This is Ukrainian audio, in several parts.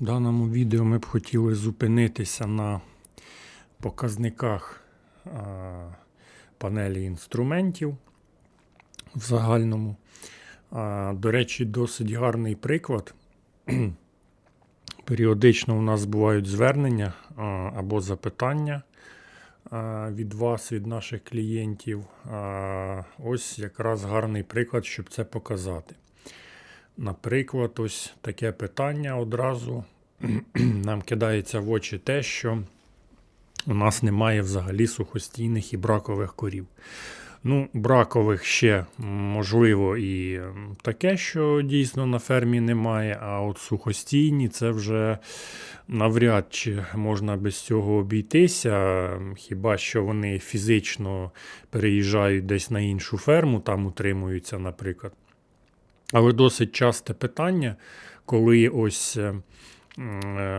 В даному відео ми б хотіли зупинитися на показниках панелі інструментів в загальному. До речі, досить гарний приклад. Періодично у нас бувають звернення або запитання від вас, від наших клієнтів. Ось якраз гарний приклад, щоб це показати. Наприклад, ось таке питання одразу нам кидається в очі те, що у нас немає взагалі сухостійних і бракових корів. Ну, бракових ще можливо і таке, що дійсно на фермі немає, а от сухостійні це вже навряд чи можна без цього обійтися. Хіба що вони фізично переїжджають десь на іншу ферму, там утримуються, наприклад. Але досить часте питання, коли ось е,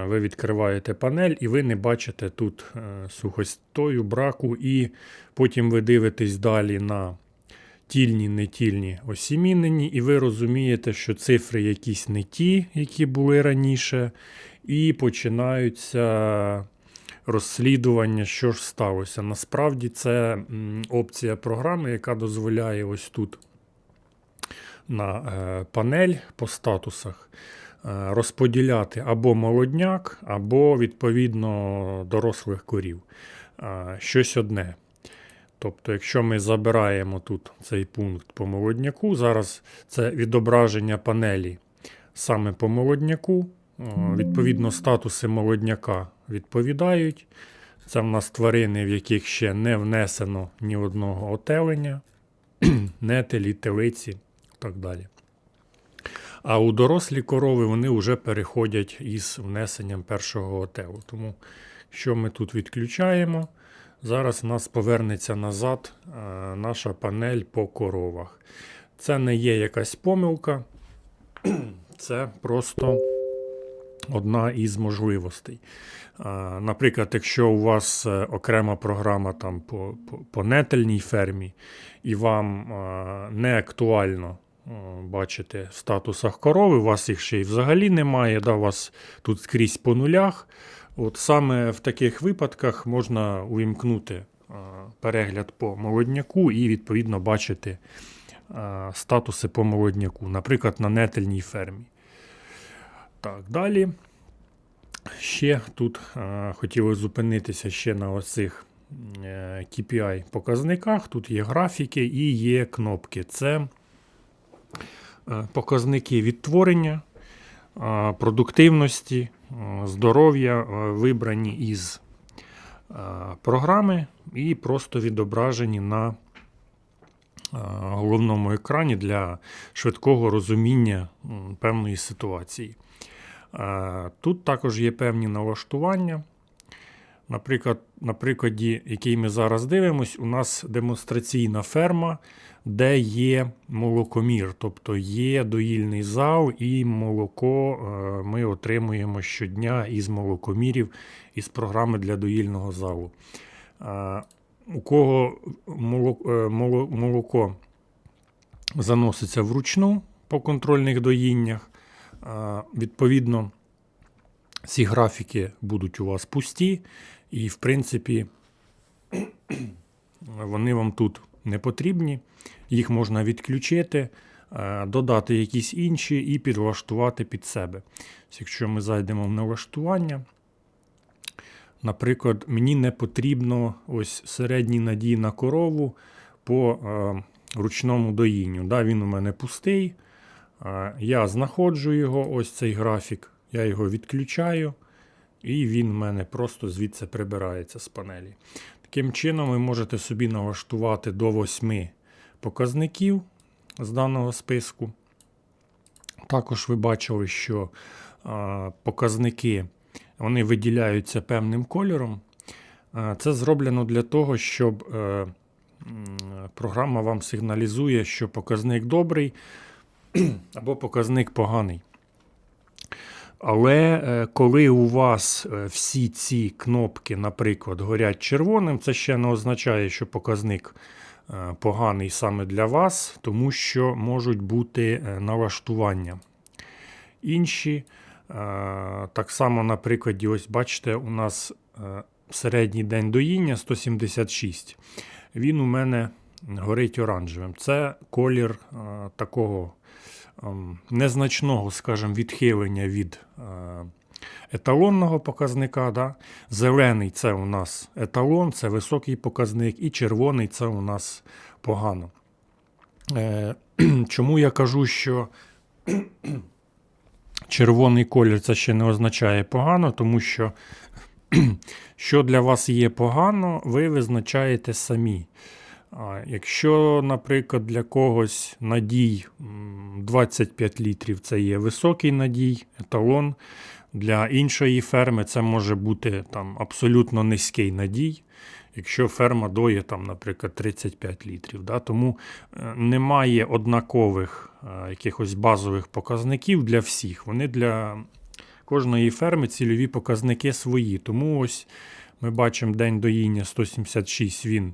ви відкриваєте панель і ви не бачите тут е, сухостою, браку, і потім ви дивитесь далі на тільні, нетільні осімінені, і ви розумієте, що цифри якісь не ті, які були раніше, і починаються розслідування, що ж сталося. Насправді це опція програми, яка дозволяє ось тут на е, панель по статусах е, розподіляти або молодняк, або відповідно дорослих корів. Е, Щось одне. Тобто, якщо ми забираємо тут цей пункт по молодняку, зараз це відображення панелі саме по молодняку. Відповідно, статуси молодняка відповідають. Це в нас тварини, в яких ще не внесено ні одного отелення, нетелі, телиці так далі. А у дорослі корови вони вже переходять із внесенням першого отелу. Тому що ми тут відключаємо, зараз у нас повернеться назад е, наша панель по коровах. Це не є якась помилка, це просто одна із можливостей. Наприклад, якщо у вас е, окрема програма там по, по, по нетельній фермі, і вам не актуально а, бачити в статусах корови, у вас їх ще й взагалі немає, да, у вас тут скрізь по нулях. От саме в таких випадках можна увімкнути перегляд по молодняку і відповідно бачити статуси по молодняку, наприклад, на нетельній фермі. Так, далі. Ще тут е, хотіли зупинитися ще на оцих е, KPI-показниках. Тут є графіки і є кнопки. Це е, показники відтворення, е, продуктивності, е, здоров'я, е, вибрані із е, програми і просто відображені на е, головному екрані для швидкого розуміння певної ситуації. Е, Тут також є певні налаштування. Наприклад, на прикладі, який ми зараз дивимось, у нас демонстраційна ферма, де є молокомір, тобто є доїльний зал, і молоко е, ми отримуємо щодня із молокомірів із програми для доїльного залу. Е, У кого е, моло- молоко заноситься вручну по контрольних доїннях, Відповідно, ці графіки будуть у вас пусті, і, в принципі, вони вам тут не потрібні. Їх можна відключити, е, додати якісь інші і підлаштувати під себе. Якщо ми зайдемо в налаштування, наприклад, мені не потрібно ось середній надій на корову по е, ручному доїнню. Да, він у мене пустий. А, Я знаходжу його, ось цей графік, я його відключаю, і він в мене просто звідси прибирається з панелі. Таким чином, ви можете собі налаштувати до 8 показників з даного списку. Також ви бачили, що а, показники вони виділяються певним кольором. А, Це зроблено для того, щоб е, м, програма вам сигналізує, що показник добрий або показник поганий. Але е, коли у вас е, всі ці кнопки, наприклад, горять червоним, це ще не означає, що показник е, поганий саме для вас, тому що можуть бути налаштування інші. Так само, на прикладі, ось бачите, у нас середній день доїння 176. Він у мене горить оранжевим. Це колір такого незначного, скажімо, відхилення від е, еталонного показника. Да? Зелений це у нас еталон, це високий показник, і червоний це у нас погано. Е, Чому я кажу, що червоний колір це ще не означає погано, тому що що для вас є погано, ви визначаєте самі. Якщо, наприклад, для когось надій 25 літрів це є високий надій, еталон. Для іншої ферми це може бути там, абсолютно низький надій, якщо ферма доє, там, наприклад, 35 літрів. Да? Тому е, немає однакових е, якихось базових показників для всіх. Вони для кожної ферми цільові показники свої. Тому ось ми бачимо день доїння 176, він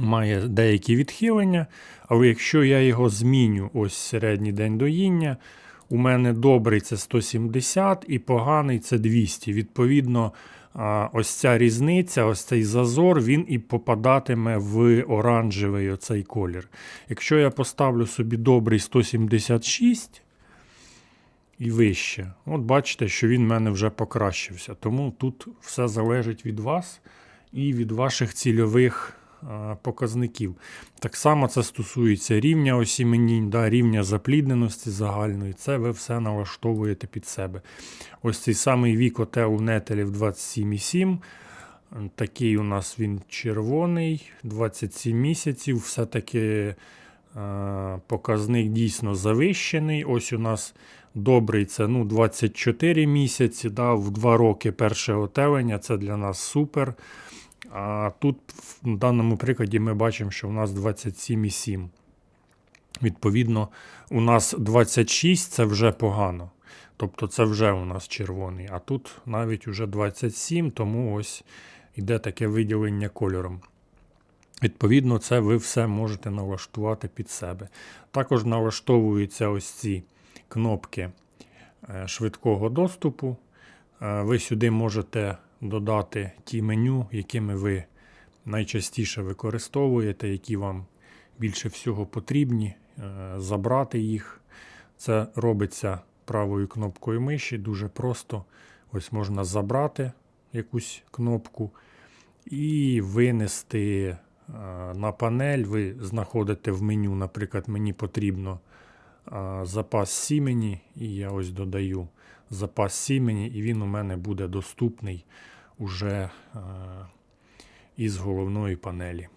має деякі відхилення, але якщо я його зміню, ось середній день доїння, у мене добрий це 170 і поганий це 200. Відповідно, ось ця різниця, ось цей зазор, він і попадатиме в оранжевий оцей колір. Якщо я поставлю собі добрий 176 і вище, от бачите, що він в мене вже покращився. Тому тут все залежить від вас і від ваших цільових показників. Так само це стосується рівня осіменінь, да, рівня заплідненості загальної. Це ви все налаштовуєте під себе. Ось цей самий вік отел у нетелів 27,7. Такий у нас він червоний, 27 місяців. Все-таки е, показник дійсно завищений. Ось у нас добрий це ну, 24 місяці. Да, в 2 роки перше отелення. Це для нас супер. А тут в даному прикладі ми бачимо, що у нас 27,7. Відповідно, у нас 26 це вже погано. Тобто це вже у нас червоний. А тут навіть уже 27, тому ось йде таке виділення кольором. Відповідно, це ви все можете налаштувати під себе. Також налаштовуються ось ці кнопки е, швидкого доступу. Е, Ви сюди можете додати ті меню, якими ви найчастіше використовуєте, які вам більше всього потрібні, е, забрати їх. Це робиться правою кнопкою миші, дуже просто. Ось можна забрати якусь кнопку і винести е, на панель. Ви знаходите в меню, наприклад, мені потрібно запас сімені, і я ось додаю запас сімені, і він у мене буде доступний уже із головної панелі.